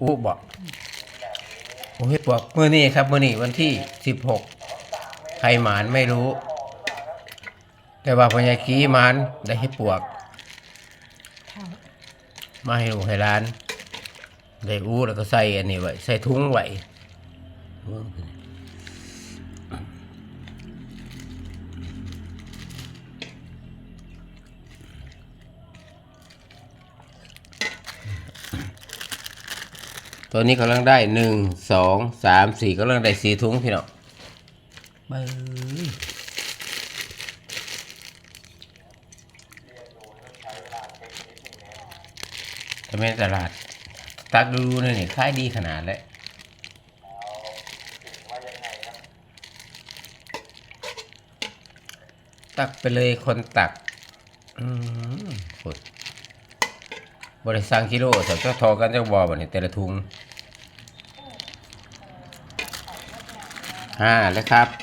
อู้บอกโอ้เห็ดเมื่อนี้ครับเมื่อนี้วันที่สิบหกใครหมานไม่รู้ แต่ว่าพญากี้หมานได้ให้ปวก มาให้ลูกให้ร้านได้อู้แล้วก็ใส่อันนี้ไว้ใส่ถุงไว้ ตัวนี้กำลังได้หนึ่งสองสามสี่กำลังได้สี่ถุงพี่น้องเบ้ยแต่แม่นตลาด ตักดูๆนี่นี่ขายดีขนาดเลยตักไปเลยคนตัก อืมกด บริสั่งกิโลแต่เจ้าทอกันเจ้าบอบันนี้แต่ละทุงห้าแล้วครับ